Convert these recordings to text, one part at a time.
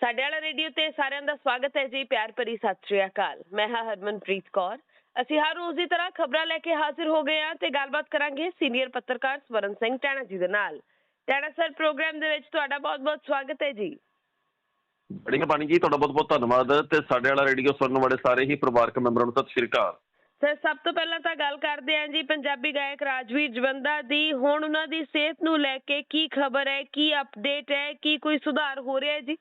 ਸਾਡੇ ਵਾਲਾ ਰੇਡੀਓ ਤੇ ਸਾਰਿਆਂ ਦਾ ਸਵਾਗਤ ਹੈ ਜੀ ਪਿਆਰ ਭਰੀ ਸਤਿ ਸ਼੍ਰੀ ਅਕਾਲ। ਮੈਂ ਹਾਂ ਹਰਮਨਪ੍ਰੀਤ ਕੌਰ। ਅਸੀਂ ਹਰ ਰੋਜ਼ ਦੀ ਤਰ੍ਹਾਂ ਖਬਰਾਂ ਲੈ ਕੇ ਹਾਜ਼ਰ ਹੋ ਗਏ ਹਾਂ ਤੇ ਗੱਲਬਾਤ ਕਰਾਂਗੇ ਸੀਨੀਅਰ ਪੱਤਰਕਾਰ ਸਵਰਨ ਸਿੰਘ ਟੈਣਾ ਜੀ ਦੇ ਨਾਲ। ਟੈਣਾ ਸਰ ਪ੍ਰੋਗਰਾਮ ਦੇ ਵਿੱਚ ਤੁਹਾਡਾ ਬਹੁਤ-ਬਹੁਤ ਸਵਾਗਤ ਹੈ ਜੀ। ਬੜੀ ਮਿਹਰਬਾਨੀ ਜੀ ਤੁਹਾਡਾ ਬਹੁਤ ਬਹੁਤ ਧੰਨਵਾਦ ਤੇ ਸਾਡੇ ਵਾਲਾ ਰੇਡੀਓ ਸੁਣਨ ਵਾਲੇ ਸਾਰੇ ਹੀ ਪਰਿਵਾਰਕ ਮੈਂਬਰਾਂ ਨੂੰ ਸਤਿ ਸ਼੍ਰੀ ਅਕਾਲ। ਸਰ ਸਭ ਤੋਂ ਪਹਿਲਾਂ ਤਾਂ ਗੱਲ ਕਰਦੇ ਹਾਂ ਜੀ ਪੰਜਾਬੀ ਗਾਇਕ ਰਾਜਵੀਰ ਜਵੰਦਾ ਦੀ। ਹੁਣ ਉਹਨਾਂ ਦੀ ਸਿਹਤ ਨੂੰ ਲੈ ਕੇ ਕੀ ਖਬਰ ਹੈ ਕੀ ਅਪਡੇਟ ਹੈ ਕੀ ਕੋਈ ਸੁਧਾਰ ਹੋ ਰਿਹਾ ਹੈ ਜੀ?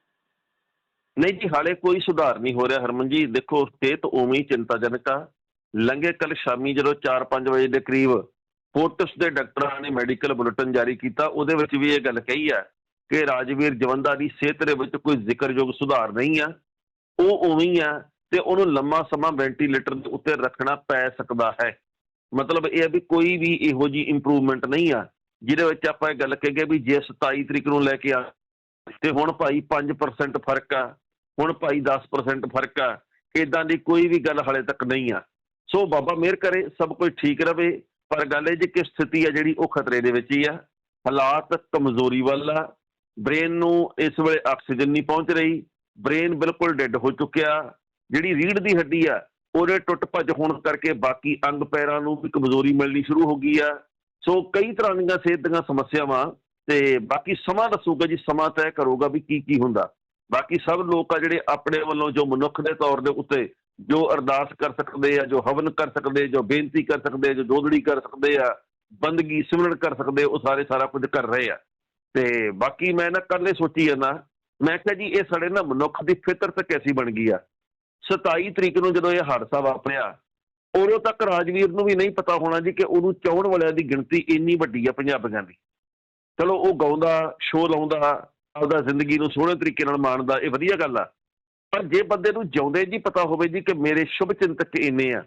ਨਹੀਂ ਜੀ, ਹਾਲੇ ਕੋਈ ਸੁਧਾਰ ਨਹੀਂ ਹੋ ਰਿਹਾ ਹਰਮਨ ਜੀ। ਦੇਖੋ, ਸਿਹਤ ਉਵੇਂ ਹੀ ਚਿੰਤਾਜਨਕ ਆ। ਲੰਘੇ ਕੱਲ ਸ਼ਾਮੀ ਜਦੋਂ 4-5 ਵਜੇ ਦੇ ਕਰੀਬ ਫੋਰਟਸ ਦੇ ਡਾਕਟਰਾਂ ਨੇ ਮੈਡੀਕਲ ਬੁਲੇਟਿਨ ਜਾਰੀ ਕੀਤਾ, ਉਹਦੇ ਵਿੱਚ ਵੀ ਇਹ ਗੱਲ ਕਹੀ ਆ ਕਿ ਰਾਜਵੀਰ ਜਵੰਦਾ ਦੀ ਸਿਹਤ ਦੇ ਵਿੱਚ ਕੋਈ ਜ਼ਿਕਰਯੋਗ ਸੁਧਾਰ ਨਹੀਂ ਆ। ਉਹ ਉਵੇਂ ਹੀ ਆ ਤੇ ਉਹਨੂੰ ਲੰਮਾ ਸਮਾਂ ਵੈਂਟੀਲੇਟਰ ਦੇ ਉੱਤੇ ਰੱਖਣਾ ਪੈ ਸਕਦਾ ਹੈ। ਮਤਲਬ ਇਹ ਹੈ ਵੀ ਕੋਈ ਵੀ ਇਹੋ ਜੀ ਇੰਪਰੂਵਮੈਂਟ ਨਹੀਂ ਆ, ਜਿਹਦੇ ਵਿੱਚ ਆਪਾਂ ਇਹ ਗੱਲ ਕਹੀਏ ਵੀ ਜੇ 27 ਤਰੀਕ ਨੂੰ ਲੈ ਕੇ ਆ ਤੇ ਹੁਣ ਭਾਈ 5% ਫ਼ਰਕ ਆ ਹੁਣ ਭਾਈ 10% ਫ਼ਰਕ ਆ ਇਦਾਂ ਦੀ ਕੋਈ ਵੀ ਗੱਲ ਹਲੇ ਤੱਕ ਨਹੀਂ ਆ। ਸੋ ਬਾਬਾ ਮਿਹਰ ਕਰੇ, ਸਭ ਕੁਝ ਠੀਕ ਰਵੇ, ਪਰ ਗੱਲ ਇਹ ਜੀ ਕਿ ਸਥਿਤੀ ਆ ਜਿਹੜੀ, ਉਹ ਖਤਰੇ ਦੇ ਵਿੱਚ ਹੀ ਆ। ਹਾਲਾਤ ਕਮਜ਼ੋਰੀ ਵੱਲ ਆ। ਬ੍ਰੇਨ ਨੂੰ ਇਸ ਵੇਲੇ ਆਕਸੀਜਨ ਨਹੀਂ ਪਹੁੰਚ ਰਹੀ। ਬ੍ਰੇਨ ਬਿਲਕੁਲ ਡੈੱਡ ਹੋ ਚੁੱਕਿਆ। ਜਿਹੜੀ ਰੀੜ ਦੀ ਹੱਡੀ ਆ, ਉਹਦੇ ਟੁੱਟ ਭੱਜ ਹੋਣ ਕਰਕੇ ਬਾਕੀ ਅੰਗ ਪੈਰਾਂ ਨੂੰ ਵੀ ਕਮਜ਼ੋਰੀ ਮਿਲਣੀ ਸ਼ੁਰੂ ਹੋ ਗਈ ਆ। ਸੋ ਕਈ ਤਰ੍ਹਾਂ ਦੀਆਂ ਸਿਹਤ ਦੀਆਂ ਸਮੱਸਿਆਵਾਂ ਤੇ ਬਾਕੀ ਸਮਾਂ ਦੱਸੂਗਾ ਜੀ, ਸਮਾਂ ਤੈਅ ਕਰੂਗਾ ਵੀ ਕੀ ਕੀ ਹੁੰਦਾ। ਬਾਕੀ ਸਭ ਲੋਕ ਆ ਜਿਹੜੇ ਆਪਣੇ ਵੱਲੋਂ ਜੋ ਮਨੁੱਖ ਦੇ ਤੌਰ ਦੇ ਉੱਤੇ ਜੋ ਅਰਦਾਸ ਕਰ ਸਕਦੇ ਆ, ਜੋ ਹਵਨ ਕਰ ਸਕਦੇ, ਜੋ ਬੇਨਤੀ ਕਰ ਸਕਦੇ ਜੋ ਜੋਦੜੀ ਕਰ ਸਕਦੇ ਆ, ਬੰਦਗੀ ਸਿਮਰਨ ਕਰ ਸਕਦੇ, ਉਹ ਸਾਰੇ ਸਾਰਾ ਕੁਝ ਕਰ ਰਹੇ ਆ। ਤੇ ਬਾਕੀ ਮੈਂ ਨਾ ਕੱਲੇ ਸੋਚੀ ਜਾਂਦਾ, ਮੈਂ ਕਿਹਾ ਜੀ ਇਹ ਸਾਡੇ ਨਾ ਮਨੁੱਖ ਦੀ ਫਿਤਰਤ ਕੈਸੀ ਬਣ ਗਈ ਆ? 27 ਤਰੀਕ ਨੂੰ ਜਦੋਂ ਇਹ ਹਾਦਸਾ ਵਾਪਰਿਆ, ਉਦੋਂ ਤੱਕ ਰਾਜਵੀਰ ਨੂੰ ਵੀ ਨਹੀਂ ਪਤਾ ਹੋਣਾ ਜੀ ਕਿ ਉਹਨੂੰ ਚਾਹਣ ਵਾਲਿਆਂ ਦੀ ਗਿਣਤੀ ਇੰਨੀ ਵੱਡੀ ਆ ਪੰਜਾਬੀਆਂ ਦੀ। ਚਲੋ ਉਹ ਗਾਉਂਦਾ, ਸ਼ੋਅ ਲਾਉਂਦਾ ਆਪਦਾ ਜ਼ਿੰਦਗੀ ਨੂੰ ਸੋਹਣੇ ਤਰੀਕੇ ਨਾਲ ਮਾਣਦਾ ਇਹ ਵਧੀਆ ਗੱਲ ਆ। ਪਰ ਜੇ ਬੰਦੇ ਨੂੰ ਜਿਉਂਦੇ ਜੀ ਪਤਾ ਹੋਵੇ ਜੀ ਕਿ ਮੇਰੇ ਸ਼ੁਭ ਚਿੰਤਕ ਇੰਨੇ ਆ,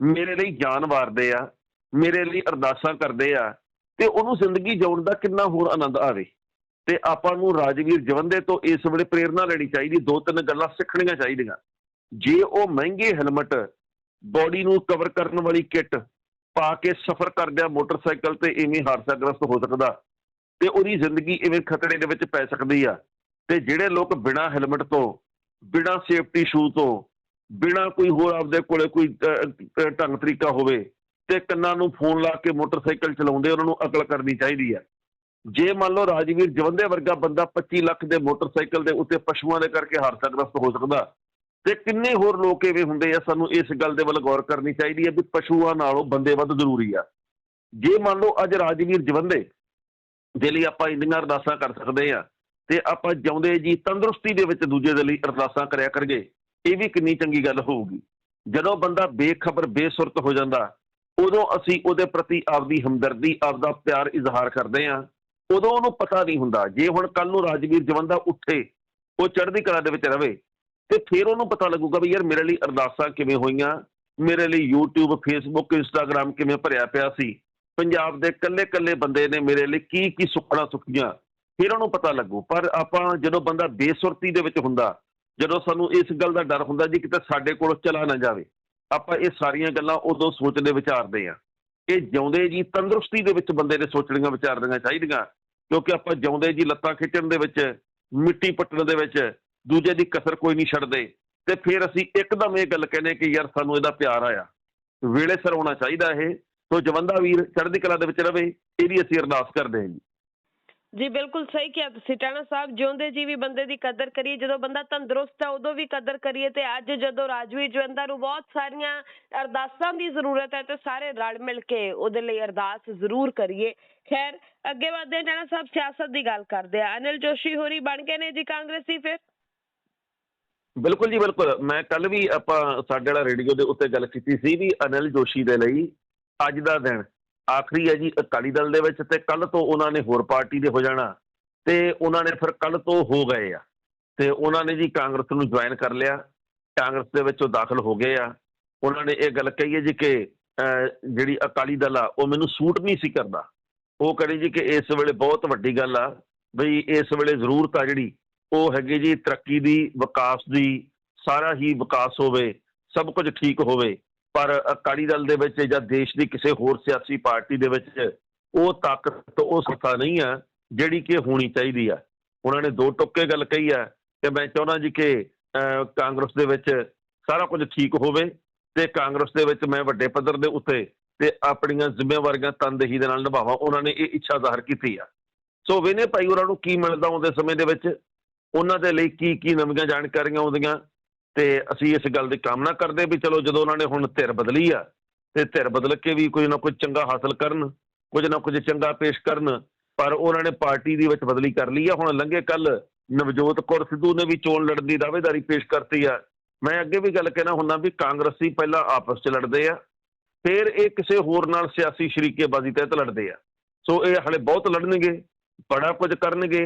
ਮੇਰੇ ਲਈ ਜਾਨ ਵਾਰਦੇ ਆ, ਮੇਰੇ ਲਈ ਅਰਦਾਸਾਂ ਕਰਦੇ ਆ, ਤੇ ਉਹਨੂੰ ਜ਼ਿੰਦਗੀ ਜਿਉਣ ਦਾ ਕਿੰਨਾ ਹੋਰ ਆਨੰਦ ਆਵੇ। ਤੇ ਆਪਾਂ ਨੂੰ ਰਾਜਵੀਰ ਜਵੰਦੇ ਤੋਂ ਇਸ ਵੇਲੇ ਪ੍ਰੇਰਣਾ ਲੈਣੀ ਚਾਹੀਦੀ, ਦੋ ਤਿੰਨ ਗੱਲਾਂ ਸਿੱਖਣੀਆਂ ਚਾਹੀਦੀਆਂ। ਜੇ ਉਹ ਮਹਿੰਗੇ ਹੈਲਮਟ ਬੋਡੀ ਨੂੰ ਕਵਰ ਕਰਨ ਵਾਲੀ ਕਿੱਟ ਪਾ ਕੇ ਸਫ਼ਰ ਕਰਦਿਆਂ ਮੋਟਰਸਾਈਕਲ ਤੇ ਇਵੇਂ ਹਾਦਸਾਗ੍ਰਸਤ ਹੋ ਸਕਦਾ ਤੇ ਉਹਦੀ ਜ਼ਿੰਦਗੀ ਇਵੇਂ ਖਤਰੇ ਦੇ ਵਿੱਚ ਪੈ ਸਕਦੀ ਆ। ਤੇ ਜਿਹੜੇ ਲੋਕ ਬਿਨਾਂ ਹੈਲਮਟ ਤੋਂ, ਬਿਨਾਂ ਸੇਫਟੀ ਸ਼ੂ ਤੋਂ, ਬਿਨਾਂ ਕੋਈ ਹੋਰ ਆਪਦੇ ਕੋਲੇ ਕੋਈ ਢੰਗ ਤਰੀਕਾ ਹੋਵੇ ਤੇ ਕੰਨਾਂ ਨੂੰ ਫੋਨ ਲਾ ਕੇ ਮੋਟਰਸਾਈਕਲ ਚਲਾਉਂਦੇ ਉਹਨਾਂ ਨੂੰ ਅਕਲ ਕਰਨੀ ਚਾਹੀਦੀ ਆ। ਜੇ ਮੰਨ ਲਓ ਰਾਜਵੀਰ ਜਵੰਦੇ ਵਰਗਾ ਬੰਦਾ 25 ਲੱਖ ਦੇ ਮੋਟਰਸਾਈਕਲ ਦੇ ਉੱਤੇ ਪਸ਼ੂਆਂ ਦੇ ਕਰਕੇ ਹਾਦਸਾਗ੍ਰਸਤ ਹੋ ਸਕਦਾ, ਤੇ ਕਿੰਨੇ ਹੋਰ ਲੋਕ ਐਵੇਂ ਹੁੰਦੇ ਆ, ਸਾਨੂੰ ਇਸ ਗੱਲ ਦੇ ਵੱਲ ਗੌਰ ਕਰਨੀ ਚਾਹੀਦੀ ਹੈ ਵੀ ਪਸ਼ੂਆਂ ਨਾਲੋਂ ਬੰਦੇ ਵੱਧ ਜ਼ਰੂਰੀ ਆ। ਜੇ ਮੰਨ ਲਓ ਅੱਜ ਰਾਜਵੀਰ ਜਵੰਦੇ ਦੇ ਲਈ ਆਪਾਂ ਇੰਨੀਆਂ ਅਰਦਾਸਾਂ ਕਰ ਸਕਦੇ ਆ ਤੇ ਆਪਾਂ ਜਿਉਂਦੇ ਜੀ ਤੰਦਰੁਸਤੀ ਦੇ ਵਿੱਚ ਦੂਜੇ ਦੇ ਲਈ ਅਰਦਾਸਾਂ ਕਰਿਆ ਕਰਗੇ, ਇਹ ਵੀ ਕਿੰਨੀ ਚੰਗੀ ਗੱਲ ਹੋਊਗੀ। ਜਦੋਂ ਬੰਦਾ ਬੇਖਬਰ, ਬੇਸੁਰਤ ਹੋ ਜਾਂਦਾ, ਉਦੋਂ ਅਸੀਂ ਉਹਦੇ ਪ੍ਰਤੀ ਆਪਦੀ ਹਮਦਰਦੀ, ਆਪਦਾ ਪਿਆਰ ਇਜ਼ਹਾਰ ਕਰਦੇ ਆ ਉਦੋਂ ਉਹਨੂੰ ਪਤਾ ਨਹੀਂ ਹੁੰਦਾ, ਜੇ ਹੁਣ ਕੱਲ ਨੂੰ ਰਾਜਵੀਰ ਜਵੰਦਾ ਉੱਠੇ, ਉਹ ਚੜ੍ਹਦੀ ਕਲਾ ਦੇ ਵਿੱਚ ਰਵੇ, ਤੇ ਫਿਰ ਉਹਨੂੰ ਪਤਾ ਲੱਗੂਗਾ ਵੀ ਯਾਰ ਮੇਰੇ ਲਈ ਅਰਦਾਸਾਂ ਕਿਵੇਂ ਹੋਈਆਂ, ਮੇਰੇ ਲਈ YouTube, Facebook, Instagram ਕਿਵੇਂ ਭਰਿਆ ਪਿਆ ਸੀ। ਪੰਜਾਬ ਦੇ ਕੱਲੇ-ਕੱਲੇ ਬੰਦੇ ਨੇ ਮੇਰੇ ਲਈ ਕੀ ਕੀ ਸੁੱਖਣਾ ਸੁੱਖੀਆਂ, ਫਿਰ ਉਹਨੂੰ ਪਤਾ ਲੱਗੂ। ਪਰ ਆਪਾਂ ਜਦੋਂ ਬੰਦਾ ਬੇਸੁਰਤੀ ਦੇ ਵਿੱਚ ਹੁੰਦਾ, ਜਦੋਂ ਸਾਨੂੰ ਇਸ ਗੱਲ ਦਾ ਡਰ ਹੁੰਦਾ ਜੀ ਕਿਤੇ ਸਾਡੇ ਕੋਲ ਚਲਾ ਨਾ ਜਾਵੇ, ਆਪਾਂ ਇਹ ਸਾਰੀਆਂ ਗੱਲਾਂ ਉਦੋਂ ਸੋਚਦੇ ਵਿਚਾਰਦੇ ਆ ਇਹ ਜਿਉਂਦੇ ਜੀ ਤੰਦਰੁਸਤੀ ਦੇ ਵਿੱਚ ਬੰਦੇ ਨੇ ਸੋਚਣੀਆਂ ਵਿਚਾਰਨੀਆਂ ਚਾਹੀਦੀਆਂ, ਕਿਉਂਕਿ ਆਪਾਂ ਜਿਉਂਦੇ ਜੀ ਲੱਤਾਂ ਖਿੱਚਣ ਦੇ ਵਿੱਚ, ਮਿੱਟੀ ਪੱਟਣ ਦੇ ਵਿੱਚ, ਦੂਜੇ ਦੀ ਕਸਰ ਕੋਈ ਨਹੀਂ ਛੱਡਦੇ। ਤੇ ਫਿਰ ਅਸੀਂ ਇੱਕਦਮ ਇਹ ਗੱਲ ਕਹਿੰਦੇ ਕਿ ਯਾਰ ਸਾਨੂੰ ਇਹਦਾ ਪਿਆਰ ਆਇਆ। ਵੇਲੇ ਸਿਰ ਹੋਣਾ ਚਾਹੀਦਾ ਇਹ। ਸੋ ਜਵੰਦਾ ਵੀਰ ਚੜ੍ਹਦੀ ਕਲਾ ਦੇ ਵਿੱਚ ਰਵੇ ਇਹਦੀ ਅਸੀਂ ਅਰਦਾਸ ਕਰਦੇ ਹਾਂ ਜੀ। ਜੀ ਬਿਲਕੁਲ ਸਹੀ ਕਿਹਾ ਤੁਸੀਂ ਟਾਣਾ ਸਾਹਿਬ ਜਿਉਂਦੇ ਜੀ ਵੀ ਬੰਦੇ ਦੀ ਕਦਰ ਕਰੀਏ ਜਦੋਂ ਬੰਦਾ ਤੰਦਰੁਸਤ ਹੈ ਉਦੋਂ ਵੀ ਕਦਰ ਕਰੀਏ ਤੇ ਅੱਜ ਜਦੋਂ ਰਾਜਵੀਰ ਜਵੰਦਾ ਨੂੰ ਬਹੁਤ ਸਾਰੀਆਂ ਅਰਦਾਸਾਂ ਦੀ ਜ਼ਰੂਰਤ ਹੈ ਤੇ ਸਾਰੇ ਰਲ ਮਿਲ ਕੇ ਉਹਦੇ ਲਈ ਅਰਦਾਸ ਜ਼ਰੂਰ ਕਰੀਏ। ਖੈਰ ਅੱਗੇ ਵਧਦੇ ਟਾਣਾ ਸਾਹਿਬ ਸਿਆਸਤ ਦੀ ਗੱਲ ਕਰਦੇ ਆ ਅਨਿਲ ਜੋਸ਼ੀ ਹੋਰੀ ਬਣ ਗਏ ਨੇ ਜੀ ਕਾਂਗਰਸੀ ਫਿਰ? ਬਿਲਕੁਲ ਜੀ ਬਿਲਕੁਲ। ਮੈਂ ਕੱਲ ਵੀ ਆਪਾਂ ਸਾਡੇ ਵਾਲਾ ਰੇਡੀਓ ਦੇ ਉੱਤੇ ਗੱਲ ਕੀਤੀ ਸੀ ਵੀ ਅਨਿਲ ਜੋਸ਼ੀ ਦੇ ਲਈ ਅੱਜ ਦਾ ਦਿਨ। ਆਖਰੀ ਹੈ ਜੀ ਅਕਾਲੀ ਦਲ ਦੇ ਵਿੱਚ ਤੇ ਕੱਲ ਤੋਂ ਉਹਨਾਂ ਨੇ ਹੋਰ ਪਾਰਟੀ ਦੇ ਹੋ ਜਾਣਾ। ਤੇ ਉਹਨਾਂ ਨੇ ਫਿਰ ਕੱਲ ਤੋਂ ਹੋ ਗਏ ਆ। ਤੇ ਉਹਨਾਂ ਨੇ ਜੀ ਕਾਂਗਰਸ ਨੂੰ ਜੁਆਇਨ ਕਰ ਲਿਆ। ਕਾਂਗਰਸ ਦੇ ਵਿੱਚ ਉਹ ਦਾਖਲ ਹੋ ਗਏ ਆ। ਉਹਨਾਂ ਨੇ ਇਹ ਗੱਲ ਕਹੀ ਹੈ ਜੀ ਕਿ ਜਿਹੜੀ ਅਕਾਲੀ ਦਲ ਆ, ਉਹ ਮੈਨੂੰ ਸੂਟ ਨਹੀਂ ਸੀ ਕਰਦਾ। ਉਹ ਕਹੇ ਜੀ ਕਿ ਇਸ ਵੇਲੇ ਬਹੁਤ ਵੱਡੀ ਗੱਲ ਆ, ਬਈ ਇਸ ਵੇਲੇ ਜ਼ਰੂਰਤ ਆ ਜਿਹੜੀ, ਉਹ ਹੈਗੀ ਜੀ ਤਰੱਕੀ ਦੀ, ਵਿਕਾਸ ਦੀ, ਸਾਰਾ ਹੀ ਵਿਕਾਸ ਹੋਵੇ, ਸਭ ਕੁਝ ਠੀਕ ਹੋਵੇ। ਪਰ ਅਕਾਲੀ ਦਲ ਦੇ ਵਿੱਚ ਜਾਂ ਦੇਸ਼ ਦੀ ਕਿਸੇ ਹੋਰ ਸਿਆਸੀ ਪਾਰਟੀ ਦੇ ਵਿੱਚ ਉਹ ਤਾਕਤ, ਉਹ ਸੱਤਾ ਨਹੀਂ ਆ ਜਿਹੜੀ ਕਿ ਹੋਣੀ ਚਾਹੀਦੀ ਆ। ਉਹਨਾਂ ਨੇ ਦੋ ਟੁੱਕੇ ਗੱਲ ਕਹੀ ਆ ਕਿ ਮੈਂ ਚਾਹੁੰਦਾ ਜੀ ਕਿ ਕਾਂਗਰਸ ਦੇ ਵਿੱਚ ਸਾਰਾ ਕੁਝ ਠੀਕ ਹੋਵੇ ਤੇ ਕਾਂਗਰਸ ਦੇ ਵਿੱਚ ਮੈਂ ਵੱਡੇ ਪੱਧਰ ਦੇ ਉੱਤੇ ਤੇ ਆਪਣੀਆਂ ਜ਼ਿੰਮੇਵਾਰੀਆਂ ਤਨਦੇਹੀ ਦੇ ਨਾਲ ਨਿਭਾਵਾਂ। ਉਹਨਾਂ ਨੇ ਇਹ ਇੱਛਾ ਜ਼ਾਹਰ ਕੀਤੀ ਆ। ਸੋ ਵਿਨੇ ਭਾਈ ਉਹਨਾਂ ਨੂੰ ਕੀ ਮਿਲਦਾ ਆਉਂਦੇ ਸਮੇਂ ਦੇ ਵਿੱਚ? ਉਹਨਾਂ ਦੇ ਲਈ ਕੀ ਕੀ ਨਵੀਆਂ ਜਾਣਕਾਰੀਆਂ ਆਉਂਦੀਆਂ? ਤੇ ਅਸੀਂ ਇਸ ਗੱਲ ਦੀ ਕਾਮਨਾ ਕਰਦੇ ਵੀ ਚਲੋ ਜਦੋਂ ਉਹਨਾਂ ਨੇ ਹੁਣ ਧਿਰ ਬਦਲੀ ਆ, ਤੇ ਧਿਰ ਬਦਲ ਕੇ ਵੀ ਕੋਈ ਨਾ ਕੋਈ ਚੰਗਾ ਹਾਸਲ ਕਰਨ, ਕੁਝ ਨਾ ਕੁਝ ਚੰਗਾ ਪੇਸ਼ ਕਰਨ, ਪਰ ਉਹਨਾਂ ਨੇ ਪਾਰਟੀ ਦੇ ਵਿੱਚ ਬਦਲੀ ਕਰ ਲਈ ਆ। ਹੁਣ ਲੰਘੇ ਕੱਲ ਨਵਜੋਤ ਕੌਰ ਸਿੱਧੂ ਨੇ ਵੀ ਚੋਣ ਲੜਨ ਦੀ ਦਾਅਵੇਦਾਰੀ ਪੇਸ਼ ਕਰਤੀ ਆ। ਮੈਂ ਅੱਗੇ ਵੀ ਗੱਲ ਕਹਿਣਾ ਹੁੰਦਾ ਵੀ ਕਾਂਗਰਸੀ ਪਹਿਲਾਂ ਆਪਸ 'ਚ ਲੜਦੇ ਆ, ਫਿਰ ਇਹ ਕਿਸੇ ਹੋਰ ਨਾਲ ਸਿਆਸੀ ਸ਼ਰੀਕੇਬਾਜ਼ੀ ਤਹਿਤ ਲੜਦੇ ਆ। ਸੋ ਇਹ ਹਲੇ ਬਹੁਤ ਲੜਨਗੇ, ਬੜਾ ਕੁਝ ਕਰਨਗੇ,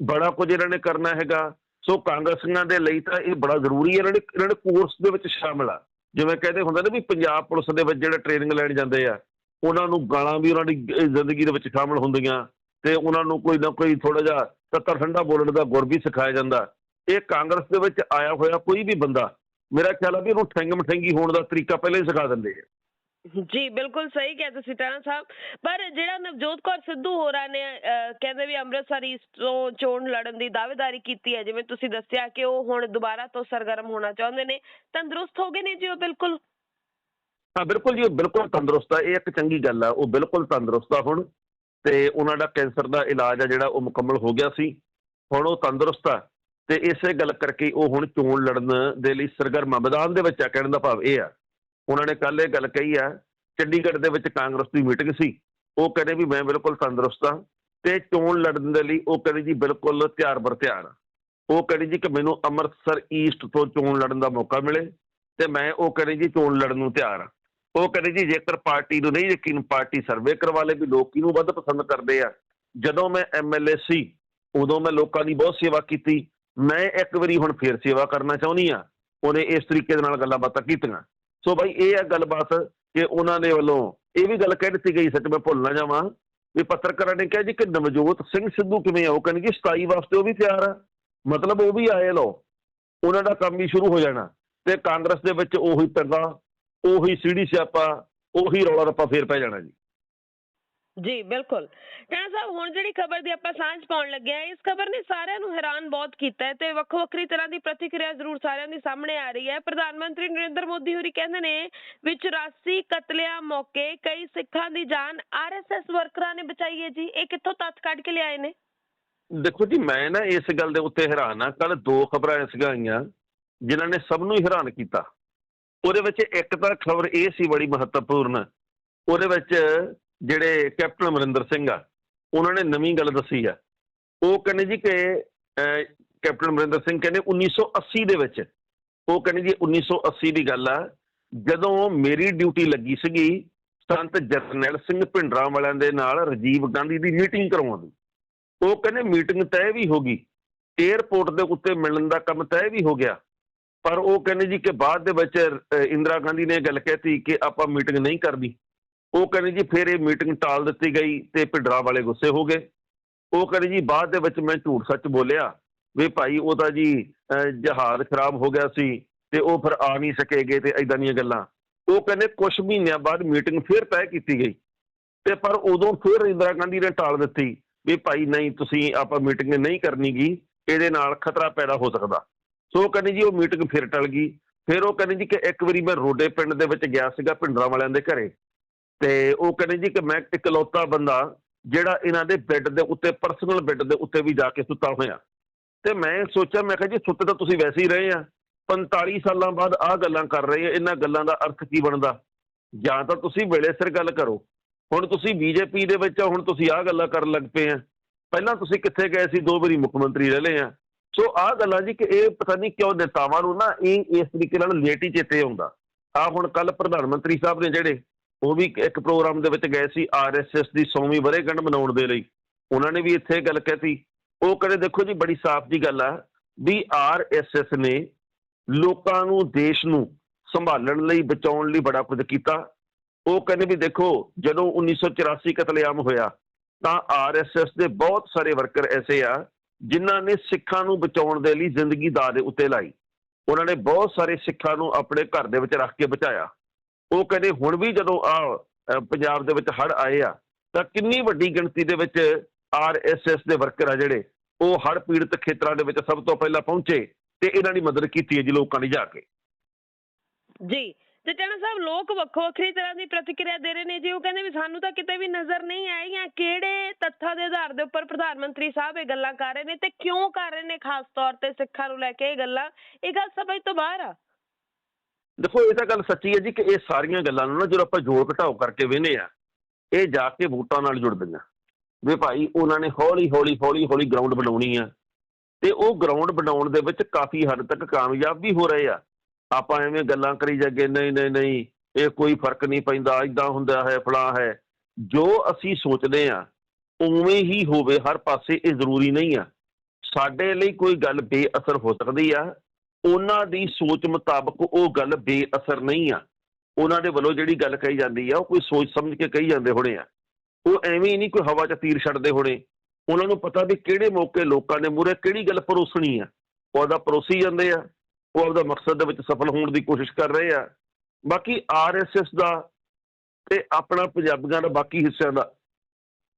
ਬੜਾ ਕੁਝ ਇਹਨਾਂ ਨੇ ਕਰਨਾ ਹੈਗਾ। ਸੋ ਕਾਂਗਰਸੀਆਂ ਦੇ ਲਈ ਤਾਂ ਇਹ ਬੜਾ ਜ਼ਰੂਰੀ ਹੈ ਇਹਨਾਂ ਨੇ ਇਹਨਾਂ ਦੇ ਕੋਰਸ ਦੇ ਵਿੱਚ ਸ਼ਾਮਲ ਆ। ਜਿਵੇਂ ਕਹਿੰਦੇ ਹੁੰਦੇ ਨੇ ਵੀ ਪੰਜਾਬ ਪੁਲਿਸ ਦੇ ਵਿੱਚ ਜਿਹੜੇ ਟ੍ਰੇਨਿੰਗ ਲੈਣ ਜਾਂਦੇ ਆ, ਉਹਨਾਂ ਨੂੰ ਗਾਲਾਂ ਵੀ ਉਹਨਾਂ ਦੀ ਜ਼ਿੰਦਗੀ ਦੇ ਵਿੱਚ ਸ਼ਾਮਲ ਹੁੰਦੀਆਂ ਤੇ ਉਹਨਾਂ ਨੂੰ ਕੋਈ ਨਾ ਕੋਈ ਥੋੜਾ ਜਿਹਾ ਤੱਤਾ ਠੰਡਾ ਬੋਲਣ ਦਾ ਗੁਰ ਵੀ ਸਿਖਾਇਆ ਜਾਂਦਾ। ਇਹ ਕਾਂਗਰਸ ਦੇ ਵਿੱਚ ਆਇਆ ਹੋਇਆ ਕੋਈ ਵੀ ਬੰਦਾ, ਮੇਰਾ ਖਿਆਲ ਆ ਵੀ ਉਹਨੂੰ ਠੰਗ ਮਠੰਗੀ ਹੋਣ ਦਾ ਤਰੀਕਾ ਪਹਿਲਾਂ ਹੀ ਸਿਖਾ ਦਿੰਦੇ ਆ। ਜੀ, ਬਿਲਕੁਲ ਸਹੀ ਕਿਹਾ ਤੁਸੀਂ ਟਾਣਾ ਸਾਹਿਬ। ਪਰ ਜਿਹੜਾ ਨਵਜੋਤ ਕੌਰ ਸਿੱਧੂ ਹੋਰਾਂ ਨੇ ਕਹਿੰਦੇ ਵੀ ਅੰਮ੍ਰਿਤਸਰ ਈਸਟ ਤੋਂ ਚੋਣ ਲੜਨ ਦੀ ਦਾਅਵੇਦਾਰੀ ਕੀਤੀ ਹੈ, ਜਿਵੇਂ ਤੁਸੀਂ ਦੱਸਿਆ ਕਿ ਉਹ ਹੁਣ ਦੁਬਾਰਾ ਤੋਂ ਸਰਗਰਮ ਹੋਣਾ ਚਾਹੁੰਦੇ ਨੇ। ਤੰਦਰੁਸਤ ਹੋ ਗਏ ਨੇ ਜੀ ਉਹ ਬਿਲਕੁਲ? ਹਾਂ, ਬਿਲਕੁਲ ਜੀ ਬਿਲਕੁਲ ਤੰਦਰੁਸਤ ਆ। ਇਹ ਇੱਕ ਚੰਗੀ ਗੱਲ ਆ, ਉਹ ਬਿਲਕੁਲ ਤੰਦਰੁਸਤ ਆ ਹੁਣ। ਤੇ ਉਹਨਾਂ ਦਾ ਕੈਂਸਰ ਦਾ ਇਲਾਜ ਆ ਜਿਹੜਾ, ਉਹ ਮੁਕੰਮਲ ਹੋ ਗਿਆ ਸੀ। ਹੁਣ ਉਹ ਤੰਦਰੁਸਤ ਆ। ਤੇ ਇਸੇ ਗੱਲ ਕਰਕੇ ਉਹ ਹੁਣ ਚੋਣ ਲੜਨ ਦੇ ਲਈ ਸਰਗਰਮ ਮੈਦਾਨ ਦੇ ਵਿੱਚ ਆ, ਕਹਿਣ ਦਾ ਭਾਵ ਇਹ ਆ ਉਹਨਾਂ ਨੇ ਕੱਲ ਇਹ ਗੱਲ ਕਹੀ ਆ, ਚੰਡੀਗੜ੍ਹ ਦੇ ਵਿੱਚ ਕਾਂਗਰਸ ਦੀ ਮੀਟਿੰਗ ਸੀ, ਉਹ ਕਹਿੰਦੇ ਵੀ ਮੈਂ ਬਿਲਕੁਲ ਤੰਦਰੁਸਤ ਆ ਤੇ ਚੋਣ ਲੜਨ ਦੇ ਲਈ ਉਹ ਕਹਿੰਦੇ ਜੀ ਬਿਲਕੁਲ ਤਿਆਰ ਬਰ ਤਿਆਰ ਆ। ਉਹ ਕਹਿੰਦੇ ਜੀ ਕਿ ਮੈਨੂੰ ਅੰਮ੍ਰਿਤਸਰ ਈਸਟ ਤੋਂ ਚੋਣ ਲੜਨ ਦਾ ਮੌਕਾ ਮਿਲੇ ਤੇ ਮੈਂ ਉਹ ਕਹਿੰਦੇ ਜੀ ਚੋਣ ਲੜਨ ਨੂੰ ਤਿਆਰ ਆ। ਉਹ ਕਹਿੰਦੇ ਜੀ ਜੇਕਰ ਪਾਰਟੀ ਨੂੰ ਨਹੀਂ ਯਕੀਨ, ਪਾਰਟੀ ਸਰਵੇ ਕਰਵਾ ਲੇ ਵੀ ਲੋਕ ਕਿਹਨੂੰ ਵੱਧ ਪਸੰਦ ਕਰਦੇ ਆ। ਜਦੋਂ ਮੈਂ ਐਮਐਲਏ ਸੀ, ਉਦੋਂ ਮੈਂ ਲੋਕਾਂ ਦੀ ਬਹੁਤ ਸੇਵਾ ਕੀਤੀ। ਮੈਂ ਇੱਕ ਵਾਰੀ ਹੁਣ ਫੇਰ ਸੇਵਾ ਕਰਨਾ ਚਾਹੁੰਦੀ ਆ। ਉਹਨੇ ਇਸ ਤਰੀਕੇ ਦੇ ਨਾਲ ਗੱਲਾਂ ਬਾਤਾਂ ਕੀਤੀਆਂ। ਸੋ ਭਾਈ ਇਹ ਹੈ ਗੱਲਬਾਤ ਕਿ ਉਹਨਾਂ ਦੇ ਵੱਲੋਂ ਇਹ ਵੀ ਗੱਲ ਕਹਿ ਦਿੱਤੀ ਗਈ, ਸੱਚ ਮੈਂ ਭੁੱਲ ਨਾ ਜਾਵਾਂ, ਵੀ ਪੱਤਰਕਾਰਾਂ ਨੇ ਕਿਹਾ ਜੀ ਕਿ ਨਵਜੋਤ ਸਿੰਘ ਸਿੱਧੂ ਕਿਵੇਂ ਆ? ਉਹ ਕਹਿੰਦੇ ਜੀ 27 ਵਾਸਤੇ ਉਹ ਵੀ ਤਿਆਰ ਆ। ਮਤਲਬ ਉਹ ਵੀ ਆਏ ਲੋ ਉਹਨਾਂ ਦਾ ਕੰਮ ਵੀ ਸ਼ੁਰੂ ਹੋ ਜਾਣਾ। ਤੇ ਕਾਂਗਰਸ ਦੇ ਵਿੱਚ ਉਹੀ ਤਰ੍ਹਾਂ ਉਹੀ ਸੀੜੀ ਸਿਆਪਾ, ਉਹੀ ਰੌਲਾ ਰੱਪਾ ਫੇਰ ਪੈ ਜਾਣਾ ਜੀ। ਜੀ, ਬਿਲਕੁਲ। ਟਾਣਾ ਸਾਹਿਬ, ਹੁਣ ਜਿਹੜੀ ਖਬਰ ਦੀ ਆਪਾਂ ਸਾਂਝ ਪਾਉਣ ਲੱਗੇ ਆ ਇਸ ਖਬਰ ਨੇ ਸਾਰਿਆਂ ਨੂੰ ਹੈਰਾਨ ਬਹੁਤ ਕੀਤਾ ਹੈ ਤੇ ਵੱਖੋ ਵੱਖਰੀ ਤਰ੍ਹਾਂ ਦੀ ਪ੍ਰਤੀਕਿਰਿਆ ਜ਼ਰੂਰ ਸਾਰਿਆਂ ਦੀ ਸਾਹਮਣੇ ਆ ਰਹੀ ਹੈ। ਪ੍ਰਧਾਨ ਮੰਤਰੀ ਨਰਿੰਦਰ ਮੋਦੀ ਹੋਰੀ ਕਹਿੰਦੇ ਨੇ ਵੀ 84 ਕਤਲਿਆਂ ਮੌਕੇ ਕਈ ਸਿੱਖਾਂ ਦੀ ਜਾਨ ਆਰਐਸਐਸ ਵਰਕਰਾਂ ਨੇ ਬਚਾਈ ਹੈ ਜੀ। ਇਹ ਕਿੱਥੋਂ ਤੱਥ ਕੱਢ ਕੇ ਲਿਆਏ ਨੇ? ਦੇਖੋ ਜੀ, ਮੈਂ ਨਾ ਇਸ ਗੱਲ ਦੇ ਉੱਤੇ ਹੈਰਾਨ ਆ ਕੱਲ ਦੋ ਖਬਰਾਂ ਐਸੀਆਂ ਆਈਆਂ, ਜਿਨ੍ਹਾਂ ਨੇ ਸਭ ਨੂੰ ਹੈਰਾਨ ਕੀਤਾ। ਉਹਦੇ ਵਿੱਚ ਇੱਕ ਤਾਂ ਖਬਰ ਇਹ ਸੀ ਬੜੀ ਮਹੱਤਵਪੂਰਨ, ਉਹਦੇ ਵਿੱਚ ਜਿਹੜੇ ਕੈਪਟਨ ਅਮਰਿੰਦਰ ਸਿੰਘ ਆ, ਉਹਨਾਂ ਨੇ ਨਵੀਂ ਗੱਲ ਦੱਸੀ ਆ। ਉਹ ਕਹਿੰਦੇ ਜੀ ਕਿ ਕੈਪਟਨ ਅਮਰਿੰਦਰ ਸਿੰਘ ਕਹਿੰਦੇ 1980 ਦੇ ਵਿੱਚ, ਉਹ ਕਹਿੰਦੇ ਜੀ 1980 ਦੀ ਗੱਲ ਆ, ਜਦੋਂ ਮੇਰੀ ਡਿਊਟੀ ਲੱਗੀ ਸੀਗੀ, ਸੰਤ ਜਰਨੈਲ ਸਿੰਘ ਭਿੰਡਰਾਂ ਵਾਲਿਆਂ ਦੇ ਨਾਲ ਰਾਜੀਵ ਗਾਂਧੀ ਦੀ ਮੀਟਿੰਗ ਕਰਵਾਉਣ ਦੀ। ਉਹ ਕਹਿੰਦੇ ਮੀਟਿੰਗ ਤੈਅ ਵੀ ਹੋ ਗਈ 에ਅਰਪੋਰਟ ਦੇ ਉੱਤੇ ਮਿਲਣ ਦਾ ਕੰਮ ਤੈਅ ਵੀ ਹੋ ਗਿਆ। ਪਰ ਉਹ ਕਹਿੰਦੇ ਜੀ ਕਿ ਬਾਅਦ ਦੇ ਵਿੱਚ ਇੰਦਰਾ ਗਾਂਧੀ ਨੇ ਇਹ ਗੱਲ ਕਹਿਤੀ ਕਿ ਆਪਾਂ ਮੀਟਿੰਗ ਨਹੀਂ ਕਰਨੀ। ਉਹ ਕਹਿੰਦੇ ਜੀ ਫਿਰ ਇਹ ਮੀਟਿੰਗ ਟਾਲ ਦਿੱਤੀ ਗਈ ਤੇ ਭਿੰਡਰਾਂ ਵਾਲੇ ਗੁੱਸੇ ਹੋ ਗਏ। ਉਹ ਕਹਿੰਦੇ ਜੀ ਬਾਅਦ ਦੇ ਵਿੱਚ ਮੈਂ ਝੂਠ ਸੱਚ ਬੋਲਿਆ ਵੀ ਭਾਈ ਉਹਦਾ ਜੀ ਜਹਾਜ਼ ਖਰਾਬ ਹੋ ਗਿਆ ਸੀ ਤੇ ਉਹ ਫਿਰ ਆ ਨਹੀਂ ਸਕੇਗੇ ਤੇ ਐਦਾਂ ਦੀਆਂ ਗੱਲਾਂ। ਉਹ ਕਹਿੰਦੇ ਕੁਝ ਮਹੀਨਿਆਂ ਬਾਅਦ ਮੀਟਿੰਗ ਫਿਰ ਤੈਅ ਕੀਤੀ ਗਈ। ਤੇ ਪਰ ਉਦੋਂ ਫਿਰ ਇੰਦਰਾ ਗਾਂਧੀ ਨੇ ਟਾਲ ਦਿੱਤੀ ਵੀ ਭਾਈ ਨਹੀਂ, ਤੁਸੀਂ ਆਪਾਂ ਮੀਟਿੰਗ ਨਹੀਂ ਕਰਨੀਗੀ ਇਹਦੇ ਨਾਲ ਖਤਰਾ ਪੈਦਾ ਹੋ ਸਕਦਾ। ਸੋ ਉਹ ਕਹਿੰਦੇ ਜੀ ਉਹ ਮੀਟਿੰਗ ਫਿਰ ਟਲ ਗਈ। ਫਿਰ ਉਹ ਕਹਿੰਦੇ ਜੀ ਕਿ ਇੱਕ ਵਾਰੀ ਮੈਂ ਰੋਡੇ ਪਿੰਡ ਦੇ ਵਿੱਚ ਗਿਆ ਸੀਗਾ ਭਿੰਡਰਾਂ ਵਾਲਿਆਂ ਦੇ ਘਰੇ। ਤੇ ਉਹ ਕਹਿੰਦੇ ਜੀ ਕਿ ਮੈਂ ਇਕਲੌਤਾ ਬੰਦਾ ਜਿਹੜਾ ਇਹਨਾਂ ਦੇ ਬੈੱਡ ਦੇ ਉੱਤੇ ਪਰਸਨਲ ਬੈੱਡ ਦੇ ਉੱਤੇ ਵੀ ਜਾ ਕੇ ਸੁੱਤਾ ਹੋਇਆ। ਤੇ ਮੈਂ ਸੋਚਿਆ ਮੈਂ ਕਿਹਾ ਜੀ ਸੁੱਤੇ ਤਾਂ ਤੁਸੀਂ ਵੈਸੇ ਹੀ ਰਹੇ ਆ। 45 ਸਾਲਾਂ ਬਾਅਦ ਆਹ ਗੱਲਾਂ ਕਰ ਰਹੇ ਆ ਇਹਨਾਂ ਗੱਲਾਂ ਦਾ ਅਰਥ ਕੀ ਬਣਦਾ? ਜਾਂ ਤਾਂ ਤੁਸੀਂ ਵੇਲੇ ਸਿਰ ਗੱਲ ਕਰੋ। ਹੁਣ ਤੁਸੀਂ ਬੀਜੇਪੀ ਦੇ ਵਿੱਚ ਆ, ਹੁਣ ਤੁਸੀਂ ਆਹ ਗੱਲਾਂ ਕਰਨ ਲੱਗ ਪਏ ਆ। ਪਹਿਲਾਂ ਤੁਸੀਂ ਕਿੱਥੇ ਗਏ ਸੀ? ਦੋ ਵਾਰੀ ਮੁੱਖ ਮੰਤਰੀ ਰਹੇ ਆ। ਸੋ ਆਹ ਗੱਲਾਂ ਜੀ ਕਿ ਇਹ ਪਤਾ ਨਹੀਂ ਕਿਉਂ ਨੇਤਾਵਾਂ ਨੂੰ ਨਾ ਇਹ ਇਸ ਤਰੀਕੇ ਨਾਲ ਲੇਟ ਹੀ ਚੇਤੇ ਆਉਂਦਾ। ਆ ਹੁਣ ਕੱਲ ਪ੍ਰਧਾਨ ਮੰਤਰੀ ਸਾਹਿਬ ਨੇ ਜਿਹੜੇ ਉਹ ਵੀ ਇੱਕ ਪ੍ਰੋਗਰਾਮ ਦੇ ਵਿੱਚ ਗਏ ਸੀ ਆਰਐਸਐਸ ਦੀ 100ਵੀਂ ਵਰ੍ਹੇਗੰਢ ਮਨਾਉਣ ਦੇ ਲਈ। ਉਹਨਾਂ ਨੇ ਵੀ ਇੱਥੇ ਗੱਲ ਕਹਿਤੀ। ਉਹ ਕਹਿੰਦੇ, ਦੇਖੋ ਜੀ, ਬੜੀ ਸਾਫ਼ ਜੀ ਗੱਲ ਆ ਵੀ ਆਰਐਸਐਸ ਨੇ ਲੋਕਾਂ ਨੂੰ, ਦੇਸ਼ ਨੂੰ ਸੰਭਾਲਣ ਲਈ, ਬਚਾਉਣ ਲਈ ਬੜਾ ਕੁਝ ਕੀਤਾ। ਉਹ ਕਹਿੰਦੇ ਵੀ ਦੇਖੋ, ਜਦੋਂ 1984 ਕਤਲੇਆਮ ਹੋਇਆ, ਤਾਂ ਆਰਐਸਐਸ ਦੇ ਬਹੁਤ ਸਾਰੇ ਵਰਕਰ ਐਸੇ ਆ ਜਿਨ੍ਹਾਂ ਨੇ ਸਿੱਖਾਂ ਨੂੰ ਬਚਾਉਣ ਦੇ ਲਈ ਜ਼ਿੰਦਗੀ ਦਾ ਦੇ ਉੱਤੇ ਲਾਈ। ਉਹਨਾਂ ਨੇ ਬਹੁਤ ਸਾਰੇ ਸਿੱਖਾਂ ਨੂੰ ਆਪਣੇ ਘਰ ਦੇ ਵਿੱਚ ਰੱਖ ਕੇ ਬਚਾਇਆ। ਉਹ ਕਹਿੰਦੇ ਹੁਣ ਵੀ ਜਦੋਂ ਆ ਪੰਜਾਬ ਦੇ ਵਿੱਚ ਹੜ ਆਏ ਆ, ਤਾਂ ਕਿੰਨੀ ਵੱਡੀ ਗਿਣਤੀ ਦੇ ਵਿੱਚ ਆਰਐਸਐਸ ਦੇ ਵਰਕਰ ਆ ਜਿਹੜੇ, ਉਹ ਹੜ੍ਹ ਪੀੜਤ ਖੇਤਰਾਂ ਦੇ ਵਿੱਚ ਸਭ ਤੋਂ ਪਹਿਲਾਂ ਪਹੁੰਚੇ ਤੇ ਇਹਨਾਂ ਦੀ ਮਦਦ ਕੀਤੀ ਹੈ ਜੀ ਲੋਕਾਂ ਦੀ ਜਾ ਕੇ। ਜੀ, ਤੇ ਟੈਣਾ ਸਾਹਿਬ, ਲੋਕ ਵੱਖੋ ਵੱਖਰੀ ਤਰ੍ਹਾਂ ਦੀ ਪ੍ਰਤੀਕਿਰਿਆ ਦੇ ਰਹੇ ਨੇ ਜੀ, ਉਹ ਕਹਿੰਦੇ ਵੀ ਸਾਨੂੰ ਤਾਂ ਕਿਤੇ ਵੀ ਨਜ਼ਰ ਨਹੀਂ ਆਈਆਂ ਕਿਹੜੇ ਤੱਥਾਂ ਦੇ ਆਧਾਰ ਦੇ ਉੱਪਰ ਪ੍ਰਧਾਨ ਮੰਤਰੀ ਸਾਹਿਬ ਇਹ ਗੱਲਾਂ ਕਰ ਰਹੇ ਨੇ ਤੇ ਕਿਉਂ ਕਰ ਰਹੇ ਨੇ, ਖਾਸ ਤੌਰ ਤੇ ਸਿੱਖਾਂ ਨੂੰ ਲੈ ਕੇ ਇਹ ਗੱਲਾਂ, ਇਹ ਗੱਲ ਸਮਝ ਤੋਂ ਬਾਹਰ ਆ। ਦੇਖੋ, ਇਹ ਤਾਂ ਗੱਲ ਸੱਚੀ ਹੈ ਜੀ ਕਿ ਇਹ ਸਾਰੀਆਂ ਗੱਲਾਂ ਨੂੰ ਨਾ ਜਦੋਂ ਆਪਾਂ ਜੋੜ ਘਟਾਓ ਕਰਕੇ ਵੇਨੇ ਆ, ਇਹ ਜਾ ਕੇ ਵੋਟਾਂ ਨਾਲ ਜੁੜਦੀਆਂ ਵੀ ਭਾਈ ਉਹਨਾਂ ਨੇ ਹੌਲੀ ਹੌਲੀ ਹੌਲੀ ਹੌਲੀ ਗਰਾਊਂਡ ਬਣਾਉਣੀ ਆ। ਤੇ ਉਹ ਗਰਾਊਂਡ ਬਣਾਉਣ ਦੇ ਵਿੱਚ ਕਾਫੀ ਹੱਦ ਤੱਕ ਕਾਮਯਾਬ ਵੀ ਹੋ ਰਹੇ ਆ। ਆਪਾਂ ਐਵੇਂ ਗੱਲਾਂ ਕਰੀ ਜਾਗੇ ਨਹੀਂ ਨਹੀਂ ਨਹੀਂ, ਇਹ ਕੋਈ ਫ਼ਰਕ ਨਹੀਂ ਪੈਂਦਾ ਇਦਾਂ ਹੁੰਦਾ ਹੈ ਫਲਾਂ ਹੈ। ਜੋ ਅਸੀਂ ਸੋਚਦੇ ਆ, ਉਵੇਂ ਹੀ ਹੋਵੇ, ਹਰ ਪਾਸੇ ਇਹ ਜ਼ਰੂਰੀ ਨਹੀਂ ਆ। ਸਾਡੇ ਲਈ ਕੋਈ ਗੱਲ ਬੇਅਸਰ ਹੋ ਸਕਦੀ ਆ। ਉਹਨਾਂ ਦੀ ਸੋਚ ਮੁਤਾਬਕ ਉਹ ਗੱਲ ਬੇਅਸਰ ਨਹੀਂ ਆ। ਉਹਨਾਂ ਦੇ ਵੱਲੋਂ ਜਿਹੜੀ ਗੱਲ ਕਹੀ ਜਾਂਦੀ ਆ, ਉਹ ਕੋਈ ਸੋਚ ਸਮਝ ਕੇ ਕਹੀ ਜਾਂਦੇ ਹੋਣੇ ਆ। ਉਹ ਐਵੇਂ ਹੀ ਨਹੀਂ ਕੋਈ ਹਵਾ 'ਚ ਤੀਰ ਛੱਡਦੇ ਹੋਣੇ। ਉਹਨਾਂ ਨੂੰ ਪਤਾ ਵੀ ਕਿਹੜੇ ਮੌਕੇ ਲੋਕਾਂ ਨੇ ਮੂਹਰੇ ਕਿਹੜੀ ਗੱਲ ਪਰੋਸਣੀ ਆ। ਉਹ ਉਹਦਾ ਪਰੋਸੀ ਜਾਂਦੇ ਆ। ਉਹ ਆਪਦਾ ਮਕਸਦ ਦੇ ਵਿੱਚ ਸਫਲ ਹੋਣ ਦੀ ਕੋਸ਼ਿਸ਼ ਕਰ ਰਹੇ ਆ। ਬਾਕੀ ਆਰਐਸਐਸ ਦਾ ਤੇ ਆਪਣਾ ਪੰਜਾਬੀਆਂ ਦਾ ਬਾਕੀ ਹਿੱਸਿਆਂ ਦਾ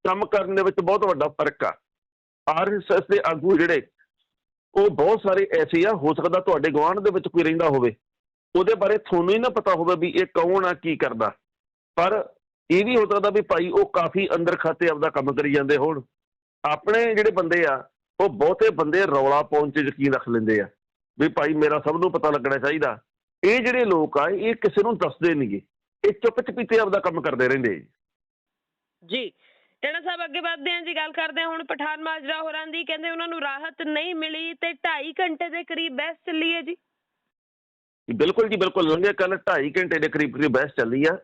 ਕੰਮ ਕਰਨ ਦੇ ਵਿੱਚ ਬਹੁਤ ਵੱਡਾ ਫ਼ਰਕ ਆ। ਆਰਐਸਐਸ ਦੇ ਆਗੂ ਜਿਹੜੇ ਉਹ ਬਹੁਤ ਸਾਰੇ ਐਸੇ ਆ, ਹੋ ਸਕਦਾ ਤੁਹਾਡੇ ਗਵਾਂਢ ਦੇ ਵਿੱਚ ਕੋਈ ਰਹਿੰਦਾ ਹੋਵੇ। ਉਹਦੇ ਬਾਰੇ ਤੁਹਾਨੂੰ ਹੀ ਨਾ ਪਤਾ ਹੋਵੇ ਵੀ ਇਹ ਕੌਣ ਆ, ਕੀ ਕਰਦਾ। ਪਰ ਇਹ ਵੀ ਹੋ ਸਕਦਾ ਵੀ ਭਾਈ ਉਹ ਕਾਫੀ ਅੰਦਰ ਖਾਤੇ ਆਪਦਾ ਕੰਮ ਕਰੀ ਜਾਂਦੇ ਹੋਣ। ਆਪਣੇ ਜਿਹੜੇ ਬੰਦੇ ਆ, ਉਹ ਬਹੁਤੇ ਬੰਦੇ ਰੌਲਾ ਪਾਉਣ 'ਚ ਯਕੀਨ ਰੱਖ ਲੈਂਦੇ ਆ। ਵੀ ਭਾਈ ਮੇਰਾ ਸਭ ਨੂੰ ਪਤਾ ਲੱਗਣਾ ਚਾਹੀਦਾ। ਇਹ ਜਿਹੜੇ ਲੋਕ ਆ, ਇਹ ਕਿਸੇ ਨੂੰ ਦੱਸਦੇ ਨਹੀਂਗੇ ਇਹ ਚੁੱਪ ਚਪੀਤੇ ਆਪਦਾ ਕੰਮ ਕਰਦੇ ਰਹਿੰਦੇ ਜੀ। ਟੈਣਾ ਸਾਹਿਬ ਅੱਗੇ ਵਧਦੇ ਹਾਂ ਜੀ, ਗੱਲ ਕਰਦੇ ਹਾਂ ਹੁਣ ਪਠਾਨ ਮਾਜਰਾ ਹੋਰਾਂ ਦੀ, ਕਹਿੰਦੇ ਉਹਨਾਂ ਨੂੰ ਰਾਹਤ ਨਹੀਂ ਮਿਲੀ ਤੇ 2.5 ਘੰਟੇ ਦੇ ਕਰੀਬ ਬਹਿਸ ਚੱਲੀ ਹੈ ਜੀ। ਬਿਲਕੁਲ ਜੀ, ਬਿਲਕੁਲ ਲੰਘੇ ਕੱਲ 2.5 ਘੰਟੇ ਦੇ ਕਰੀਬ ਕਰੀਬ ਬਹਿਸ ਚੱਲੀ ਆ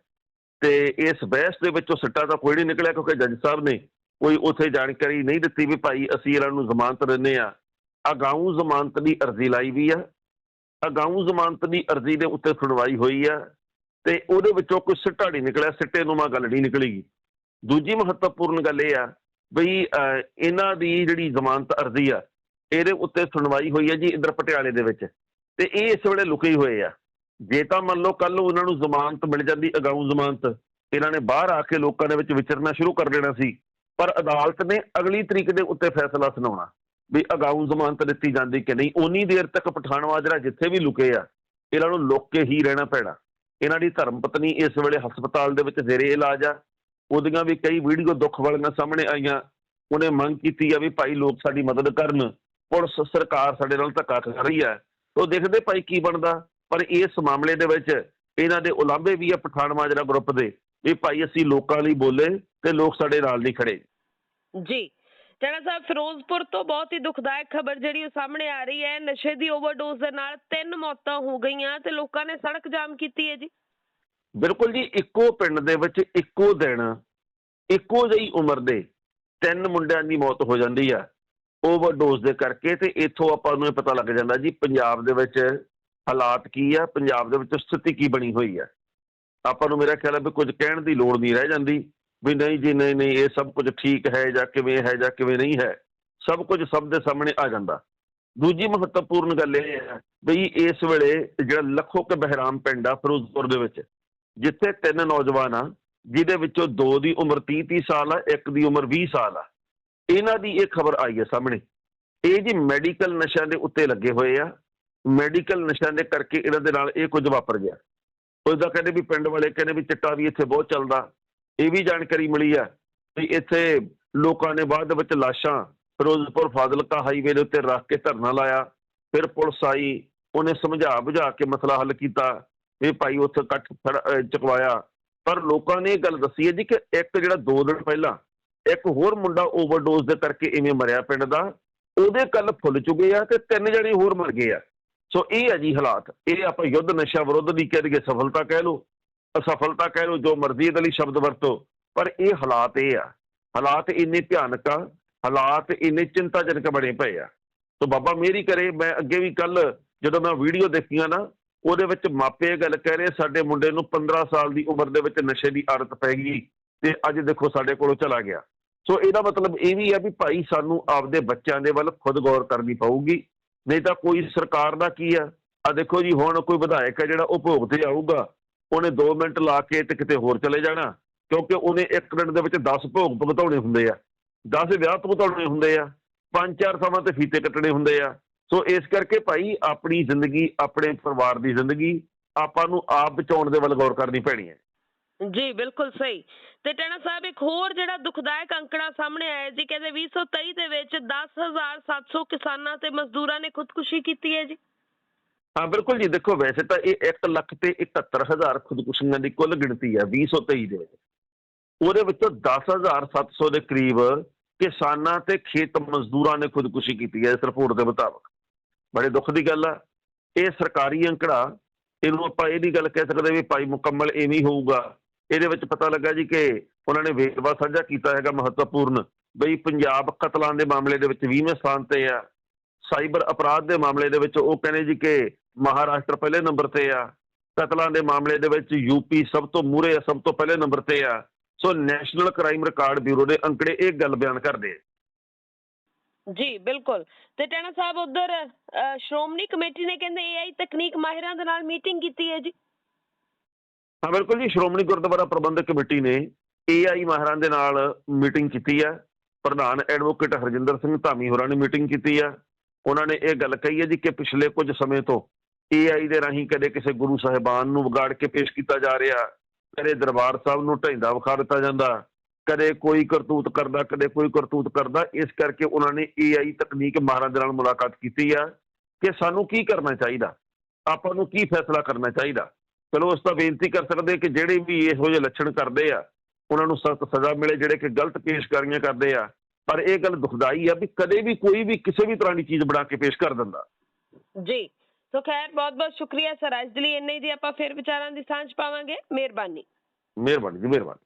ਤੇ ਇਸ ਬਹਿਸ ਦੇ ਵਿੱਚੋਂ ਸਿੱਟਾ ਤਾਂ ਕੋਈ ਨਹੀਂ ਨਿਕਲਿਆ ਕਿਉਂਕਿ ਜੱਜ ਸਾਹਿਬ ਨੇ ਕੋਈ ਉੱਥੇ ਜਾਣਕਾਰੀ ਨਹੀਂ ਦਿੱਤੀ ਵੀ ਭਾਈ ਅਸੀਂ ਇਹਨਾਂ ਨੂੰ ਜ਼ਮਾਨਤ ਦਿੰਦੇ ਆ ਅਗਾਊਂ ਜ਼ਮਾਨਤ ਦੀ ਅਰਜ਼ੀ ਲਾਈ ਵੀ ਆ। ਅਗਾਊਂ ਜ਼ਮਾਨਤ ਦੀ ਅਰਜ਼ੀ ਦੇ ਉੱਤੇ ਸੁਣਵਾਈ ਹੋਈ ਆ ਤੇ ਉਹਦੇ ਵਿੱਚੋਂ ਕੋਈ ਸਿੱਟਾ ਨਹੀਂ ਨਿਕਲਿਆ, ਸਿੱਟੇ ਨੂੰ ਮਾ ਗੱਲ ਨਹੀਂ ਨਿਕਲੇਗੀ ਦੂਜੀ ਮਹੱਤਵਪੂਰਨ ਗੱਲ ਇਹ ਆ ਬਈ ਇਹਨਾਂ ਦੀ ਜਿਹੜੀ ਜ਼ਮਾਨਤ ਅਰਜ਼ੀ ਆ, ਇਹਦੇ ਉੱਤੇ ਸੁਣਵਾਈ ਹੋਈ ਹੈ ਜੀ ਇਧਰ ਪਟਿਆਲੇ ਦੇ ਵਿੱਚ ਤੇ ਇਹ ਇਸ ਵੇਲੇ ਲੁਕੇ ਹੋਏ ਆ। ਜੇ ਤਾਂ ਮੰਨ ਲਓ ਕੱਲ ਉਹਨਾਂ ਨੂੰ ਜ਼ਮਾਨਤ ਮਿਲ ਜਾਂਦੀ, ਅਗਾਊਂ ਜ਼ਮਾਨਤ, ਇਹਨਾਂ ਨੇ ਬਾਹਰ ਆ ਕੇ ਲੋਕਾਂ ਦੇ ਵਿੱਚ ਵਿਚਰਨਾ ਸ਼ੁਰੂ ਕਰ ਦੇਣਾ ਸੀ, ਪਰ ਅਦਾਲਤ ਨੇ ਅਗਲੀ ਤਰੀਕ ਦੇ ਉੱਤੇ ਫੈਸਲਾ ਸੁਣਾਉਣਾ ਵੀ ਅਗਾਊਂ ਜ਼ਮਾਨਤ ਦਿੱਤੀ ਜਾਂਦੀ ਕਿ ਨਹੀਂ ਉਨੀ ਦੇਰ ਤੱਕ ਪਠਾਨ ਮਾਜਰਾ ਜਿੱਥੇ ਵੀ ਲੁਕੇ ਆ, ਇਹਨਾਂ ਨੂੰ ਲੁੱਕ ਕੇ ਹੀ ਰਹਿਣਾ ਪੈਣਾ। ਇਹਨਾਂ ਦੀ ਧਰਮ ਪਤਨੀ ਇਸ ਵੇਲੇ ਹਸਪਤਾਲ ਦੇ ਵਿੱਚ ਜ਼ੇਰੇ ਇਲਾਜ ਆ ਉਹਦੀਆਂ ਵੀ ਕਈ ਵੀਡੀਓ ਦੁੱਖ ਵਾਲੀਆਂ ਸਾਹਮਣੇ ਆਈਆਂ। ਉਹਨੇ ਮੰਗ ਕੀਤੀ ਆ ਵੀ ਭਾਈ ਲੋਕ ਸਾਡੀ ਮਦਦ ਕਰਨ। ਪੁਲਿਸ ਸਰਕਾਰ ਸਾਡੇ ਨਾਲ ਧੱਕਾ ਕਰ ਰਹੀ ਹੈ ਉਹ ਦੇਖਦੇ ਭਾਈ ਕੀ ਬਣਦਾ। ਪਰ ਇਸ ਮਾਮਲੇ ਦੇ ਵਿੱਚ ਇਹਨਾਂ ਦੇ ਉਲਾਂਭੇ ਵੀ ਆ ਪਠਾਨ ਮਾਜਰਾ ਗਰੁੱਪ ਦੇ। ਵੀ ਭਾਈ ਅਸੀਂ ਲੋਕਾਂ ਲਈ ਬੋਲੇ ਤੇ ਲੋਕ ਸਾਡੇ ਨਾਲ ਨਹੀਂ ਖੜੇ। ਜੀ। ਟੈਣਾ ਸਾਹਿਬ, ਫਿਰੋਜ਼ਪੁਰ ਤੋਂ ਬਹੁਤ ਹੀ ਦੁਖਦਾਇਕ ਖਬਰ ਜਿਹੜੀ ਉਹ ਸਾਹਮਣੇ ਆ ਰਹੀ ਹੈ। ਨਸ਼ੇ ਦੀ ਓਵਰਡੋਜ਼ ਦੇ ਨਾਲ ਤਿੰਨ ਮੌਤਾਂ ਹੋ ਗਈਆਂ ਤੇ ਲੋਕਾਂ ਨੇ ਸੜਕ ਜਾਮ ਕੀਤੀ ਹੈ ਜੀ। ਬਿਲਕੁਲ ਜੀ, ਇੱਕੋ ਪਿੰਡ ਦੇ ਵਿੱਚ ਇੱਕੋ ਦਿਨ, ਇੱਕੋ ਜਿਹੀ ਉਮਰ ਦੇ ਤਿੰਨ ਮੁੰਡਿਆਂ ਦੀ ਮੌਤ ਹੋ ਜਾਂਦੀ ਆ, ਓਵਰਡੋਜ਼ ਦੇ ਕਰਕੇ ਤੇ ਇੱਥੋਂ ਆਪਾਂ ਨੂੰ ਇਹ ਪਤਾ ਲੱਗ ਜਾਂਦਾ ਜੀ, ਪੰਜਾਬ ਦੇ ਵਿੱਚ ਹਾਲਾਤ ਕੀ ਆ, ਪੰਜਾਬ ਦੇ ਵਿੱਚ ਸਥਿਤੀ ਕੀ ਬਣੀ ਹੋਈ ਆ। ਆਪਾਂ ਨੂੰ ਮੇਰਾ ਖਿਆਲ ਹੈ ਵੀ ਕੁਝ ਕਹਿਣ ਦੀ ਲੋੜ ਨਹੀਂ ਰਹਿ ਜਾਂਦੀ, ਵੀ ਨਹੀਂ ਜੀ, ਨਹੀਂ ਨਹੀਂ, ਇਹ ਸਭ ਕੁਝ ਠੀਕ ਹੈ ਜਾਂ ਕਿਵੇਂ ਹੈ ਜਾਂ ਕਿਵੇਂ ਨਹੀਂ ਹੈ, ਸਭ ਕੁਝ ਸਭ ਦੇ ਸਾਹਮਣੇ ਆ ਜਾਂਦਾ। ਦੂਜੀ ਮਹੱਤਵਪੂਰਨ ਗੱਲ ਇਹ ਹੈ ਵੀ ਇਸ ਵੇਲੇ ਜਿਹੜਾ ਲੱਖੋ ਕੇ ਬਹਿਰਾਮ ਪਿੰਡ ਆ, ਫਿਰੋਜ਼ਪੁਰ ਦੇ ਵਿੱਚ ਜਿੱਥੇ ਤਿੰਨ ਨੌਜਵਾਨ ਆ, ਜਿਹਦੇ ਵਿੱਚੋਂ ਦੋ ਦੀ ਉਮਰ 30 30 ਸਾਲ ਆ, ਇੱਕ ਦੀ ਉਮਰ 20 ਸਾਲ ਆ। ਇਹਨਾਂ ਦੀ ਇਹ ਖਬਰ ਆਈ ਹੈ ਸਾਹਮਣੇ। ਇਹ ਜੀ ਮੈਡੀਕਲ ਨਸ਼ਿਆਂ ਦੇ ਉੱਤੇ ਲੱਗੇ ਹੋਏ ਆ। ਮੈਡੀਕਲ ਨਸ਼ਿਆਂ ਦੇ ਕਰਕੇ ਇਹਨਾਂ ਦੇ ਨਾਲ ਇਹ ਕੁਝ ਵਾਪਰ ਗਿਆ। ਉਹਦਾ ਕਹਿੰਦੇ ਵੀ ਪਿੰਡ ਵਾਲੇ ਕਹਿੰਦੇ ਵੀ ਚਿੱਟਾ ਵੀ ਇੱਥੇ ਬਹੁਤ ਚੱਲਦਾ। ਇਹ ਵੀ ਜਾਣਕਾਰੀ ਮਿਲੀ ਆ ਵੀ ਇੱਥੇ ਲੋਕਾਂ ਨੇ ਬਾਅਦ ਦੇ ਵਿੱਚ ਲਾਸ਼ਾਂ ਫਿਰੋਜ਼ਪੁਰ ਫਾਜ਼ਿਲਕਾ ਹਾਈਵੇ ਦੇ ਉੱਤੇ ਰੱਖ ਕੇ ਧਰਨਾ ਲਾਇਆ। ਫਿਰ ਪੁਲਿਸ ਆਈ, ਉਹਨੇ ਸਮਝਾ ਬੁਝਾ ਕੇ ਮਸਲਾ ਹੱਲ ਕੀਤਾ। ਇਹ ਭਾਈ ਉੱਥੇ ਇਕੱਠ ਫੜ- ਚੁਕਵਾਇਆ। ਪਰ ਲੋਕਾਂ ਨੇ ਇਹ ਗੱਲ ਦੱਸੀ ਹੈ ਜੀ ਕਿ ਇੱਕ ਜਿਹੜਾ 2 ਦਿਨ ਪਹਿਲਾਂ ਇੱਕ ਹੋਰ ਮੁੰਡਾ ਓਵਰਡੋਜ਼ ਦੇ ਕਰਕੇ ਇਵੇਂ ਮਰਿਆ ਪਿੰਡ ਦਾ, ਉਹਦੇ ਕੱਲ ਫੁੱਲ ਚੁਗੇ ਆ ਤੇ ਤਿੰਨ ਜਣੇ ਹੋਰ ਮਰ ਗਏ ਆ। ਸੋ ਇਹ ਹੈ ਜੀ ਹਾਲਾਤ। ਇਹ ਆਪਾਂ ਯੁੱਧ ਨਸ਼ਾ ਵਿਰੁੱਧ ਦੀ ਕਹਿ ਦਈਏ, ਸਫਲਤਾ ਕਹਿ ਲਓ, ਅਸਫਲਤਾ ਕਹਿ ਲਓ, ਜੋ ਮਰਜ਼ੀ ਇਹਦੇ ਲਈ ਸ਼ਬਦ ਵਰਤੋ। ਪਰ ਇਹ ਹਾਲਾਤ ਇਹ ਆ। ਹਾਲਾਤ ਇੰਨੇ ਭਿਆਨਕ ਆ, ਹਾਲਾਤ ਇੰਨੇ ਚਿੰਤਾਜਨਕ ਬਣੇ ਪਏ ਆ। ਸੋ ਬਾਬਾ ਮੇਰੀ ਕਰੇ, ਮੈਂ ਅੱਗੇ ਵੀ ਕੱਲ ਜਦੋਂ ਮੈਂ ਵੀਡੀਓ ਦੇਖੀਆਂ ਨਾ ਉਹਦੇ ਵਿੱਚ ਮਾਪੇ ਗੱਲ ਕਹਿ ਰਹੇ ਸਾਡੇ ਮੁੰਡੇ ਨੂੰ 15 ਸਾਲ ਦੀ ਉਮਰ ਦੇ ਵਿੱਚ ਨਸ਼ੇ ਦੀ ਆਦਤ ਪੈ ਗਈ ਤੇ ਅੱਜ ਦੇਖੋ ਸਾਡੇ ਕੋਲੋਂ ਚਲਾ ਗਿਆ। ਸੋ ਇਹਦਾ ਮਤਲਬ ਇਹ ਵੀ ਹੈ ਵੀ ਭਾਈ ਸਾਨੂੰ ਆਪਦੇ ਬੱਚਿਆਂ ਦੇ ਵੱਲ ਖੁਦ ਗੌਰ ਕਰਨੀ ਪਊਗੀ, ਨਹੀਂ ਤਾਂ ਕੋਈ ਸਰਕਾਰ ਦਾ ਕੀ ਆ? ਆ ਦੇਖੋ ਜੀ, ਹੁਣ ਕੋਈ ਵਿਧਾਇਕ ਹੈ ਜਿਹੜਾ ਉਹ ਭੋਗ ਤੇ ਆਊਗਾ, ਉਹਨੇ 2 ਮਿੰਟ ਲਾ ਕੇ ਤੇ ਕਿਤੇ ਹੋਰ ਚਲੇ ਜਾਣਾ, ਕਿਉਂਕਿ ਉਹਨੇ 1 ਮਿੰਟ ਦੇ ਵਿੱਚ 10 ਭੋਗ ਭੁਗਤਾਉਣੇ ਹੁੰਦੇ ਆ 10 ਵਿਆਹ ਭੁਗਤਾਉਣੇ ਹੁੰਦੇ ਆ, ਪੰਜ ਚਾਰ ਥਾਵਾਂ ਤੇ ਫੀਤੇ ਕੱਟਣੇ ਹੁੰਦੇ ਆ ਸੋ ਇਸ ਕਰਕੇ ਭਾਈ ਆਪਣੀ ਜ਼ਿੰਦਗੀ ਆਪਣੇ ਪਰਿਵਾਰ ਦੀ ਜ਼ਿੰਦਗੀ ਆਪਾਂ ਨੂੰ ਆਪ ਬਚਾਉਣ ਦੇ ਵੱਲ ਗੌਰ ਕਰਨੀ ਪੈਣੀ ਹੈ। ਜੀ ਬਿਲਕੁਲ ਸਹੀ। ਤੇ ਟੈਣਾ ਸਾਹਿਬ ਇੱਕ ਹੋਰ ਜਿਹੜਾ ਦੁਖਦਾਇਕ ਅੰਕੜਾ ਸਾਹਮਣੇ ਆਇਆ ਜੀ ਕਹਿੰਦੇ 2023 ਦੇ ਵਿੱਚ 10700 ਕਿਸਾਨਾਂ ਤੇ ਮਜ਼ਦੂਰਾਂ ਨੇ ਖੁਦਕੁਸ਼ੀ ਕੀਤੀ ਹੈ ਜੀ। ਹਾਂ ਬਿਲਕੁਲ ਜੀ। ਦੇਖੋ ਵੈਸੇ ਤਾਂ ਇਹ 1 ਲੱਖ ਤੇ 71000 ਖੁਦਕੁਸ਼ੀਆਂ ਦੀ ਕੁੱਲ ਗਿਣਤੀ ਹੈ 2023 ਦੇ ਵਿੱਚ। ਉਹਦੇ ਵਿੱਚੋਂ 10700 ਦੇ ਕਰੀਬ ਕਿਸਾਨਾਂ ਤੇ ਖੇਤ ਮਜ਼ਦੂਰਾਂ ਨੇ ਖੁਦਕੁਸ਼ੀ ਕੀਤੀ ਹੈ ਇਸ ਰਿਪੋਰਟ ਦੇ ਮੁਤਾਬਕ। ਬੜੇ ਦੁੱਖ ਦੀ ਗੱਲ ਆ। ਇਹ ਸਰਕਾਰੀ ਅੰਕੜਾ, ਇਹਨੂੰ ਆਪਾਂ ਇਹ ਨਹੀਂ ਗੱਲ ਕਹਿ ਸਕਦੇ ਵੀ ਭਾਈ ਮੁਕੰਮਲ ਐਵੇਂ ਹੋਊਗਾ। ਇਹਦੇ ਵਿੱਚ ਪਤਾ ਲੱਗਾ ਜੀ ਕਿ ਉਹਨਾਂ ਨੇ ਵੇਰਵਾ ਸਾਂਝਾ ਕੀਤਾ ਹੈਗਾ ਮਹੱਤਵਪੂਰਨ, ਬਈ ਪੰਜਾਬ ਕਤਲਾਂ ਦੇ ਮਾਮਲੇ ਦੇ ਵਿੱਚ 20ਵੇਂ ਸਥਾਨ ਤੇ ਆ। ਸਾਈਬਰ ਅਪਰਾਧ ਦੇ ਮਾਮਲੇ ਦੇ ਵਿੱਚ ਉਹ ਕਹਿੰਦੇ ਜੀ ਕਿ ਮਹਾਰਾਸ਼ਟਰ ਪਹਿਲੇ ਨੰਬਰ ਤੇ ਆ। ਕਤਲਾਂ ਦੇ ਮਾਮਲੇ ਦੇ ਵਿੱਚ ਯੂਪੀ ਸਭ ਤੋਂ ਮੂਹਰੇ ਸਭ ਤੋਂ ਪਹਿਲੇ ਨੰਬਰ ਤੇ ਆ। So national crime record bureau ਦੇ ਅੰਕੜੇ ਇਹ ਗੱਲ ਬਿਆਨ ਕਰਦੇ ਆ। ਜੀ, ਬਿਲਕੁਲ। ਤੇ ਟੈਣਾ ਸਾਹਿਬ, ਉਧਰ ਸ਼੍ਰੋਮਣੀ ਕਮੇਟੀ ਨੇ ਕਹਿੰਦੇ ਏਆਈ ਤਕਨੀਕ ਮਾਹਿਰਾਂ ਦੇ ਨਾਲ ਮੀਟਿੰਗ ਕੀਤੀ ਹੈ ਜੀ। ਹਾਂ, ਬਿਲਕੁਲ ਜੀ, ਸ਼੍ਰੋਮਣੀ ਗੁਰਦੁਆਰਾ ਪ੍ਰਬੰਧਕ ਕਮੇਟੀ ਨੇ ਏਆਈ ਮਾਹਰਾਂ ਦੇ ਨਾਲ ਮੀਟਿੰਗ ਕੀਤੀ ਆ ਪ੍ਰਧਾਨ ਐਡਵੋਕੇਟ ਹਰਜਿੰਦਰ ਸਿੰਘ ਧਾਮੀ ਹੋਰਾਂ ਨੇ ਮੀਟਿੰਗ ਕੀਤੀ ਆ ਉਹਨਾਂ ਨੇ ਇਹ ਗੱਲ ਕਹੀ ਹੈ ਜੀ ਕਿ ਪਿਛਲੇ ਕੁਝ ਸਮੇਂ ਤੋਂ ਏਆਈ ਦੇ ਰਾਹੀਂ ਕਦੇ ਕਿਸੇ ਗੁਰੂ ਸਾਹਿਬਾਨ ਨੂੰ ਵਿਗਾੜ ਕੇ ਪੇਸ਼ ਕੀਤਾ ਜਾ ਰਿਹਾ। ਕਦੇ ਦਰਬਾਰ ਸਾਹਿਬ ਨੂੰ ਢੈਂਦਾ ਵਿਖਾ ਦਿੱਤਾ ਜਾਂਦਾ। ਕਦੇ ਕੋਈ ਕਰਤੂਤ ਕਰਦਾ ਕਦੇ ਕੋਈ ਕਰਤੂਤ ਕਰਦਾ। ਇਸ ਕਰਕੇ ਉਹਨਾਂ ਨੇ ਏਆਈ ਤਕਨੀਕ ਮਾਹਰਾਂ ਦੇ ਨਾਲ ਮੁਲਾਕਾਤ ਕੀਤੀ ਆ ਕਿ ਸਾਨੂੰ ਕੀ ਕਰਨਾ ਚਾਹੀਦਾ? ਆਪਾਂ ਨੂੰ ਕੀ ਫੈਸਲਾ ਕਰਨਾ ਚਾਹੀਦਾ? ਚਲੋ ਉਸ ਤਾਂ ਬੇਨਤੀ ਕਰ ਸਕਦੇ ਕਿ ਜਿਹੜੇ ਵੀ ਇਹੋ ਜਿਹੇ ਲੱਛਣ ਕਰਦੇ ਆ ਉਹਨਾਂ ਨੂੰ ਸਖਤ ਸਜ਼ਾ ਮਿਲੇ ਜਿਹੜੇ ਕਿ ਗਲਤ ਪੇਸ਼ਕਾਰੀਆਂ ਕਰਦੇ ਆ। ਪਰ ਇਹ ਗੱਲ ਦੁਖਦਾਈ ਆ ਵੀ ਕਦੇ ਵੀ ਕੋਈ ਵੀ ਕਿਸੇ ਵੀ ਤਰ੍ਹਾਂ ਦੀ ਚੀਜ਼ ਬਣਾ ਕੇ ਪੇਸ਼ ਕਰ ਦਿੰਦਾ। ਜੀ। ਸੋ ਖੈਰ ਬਹੁਤ ਬਹੁਤ ਸ਼ੁਕਰੀਆ ਸਰ। ਅੱਜ ਦੇ ਲਈ ਇੰਨੇ ਹੀ ਦੀ ਆਪਾਂ ਫਿਰ ਵਿਚਾਰਾਂ ਦੀ ਸਾਂਝ ਪਾਵਾਂਗੇ। ਮਿਹਰਬਾਨੀ। ਮਿਹਰਬਾਨੀ ਜੀ ਮਿਹਰਬਾਨੀ।